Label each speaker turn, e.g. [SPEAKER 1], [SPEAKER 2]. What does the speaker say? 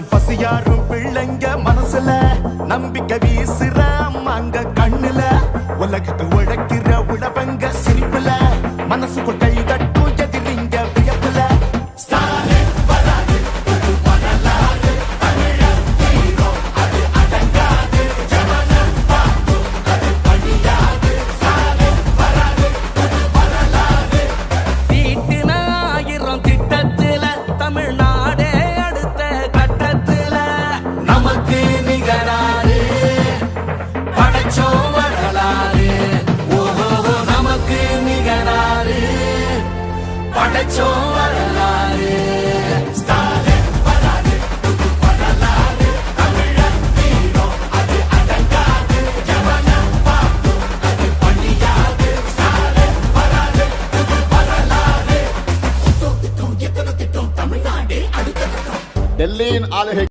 [SPEAKER 1] பசியாரும் பிள்ளைங்க மனசுல நம்பிக்கை வீசுற அங்க கண்ணுல. உலகத்தை உழைக்கிற உழவங்க சிரிப்புல மனசுக்குள் கை தட்டு படைச்சோம் வரலாறு
[SPEAKER 2] டெல்லியின் ஆளுகை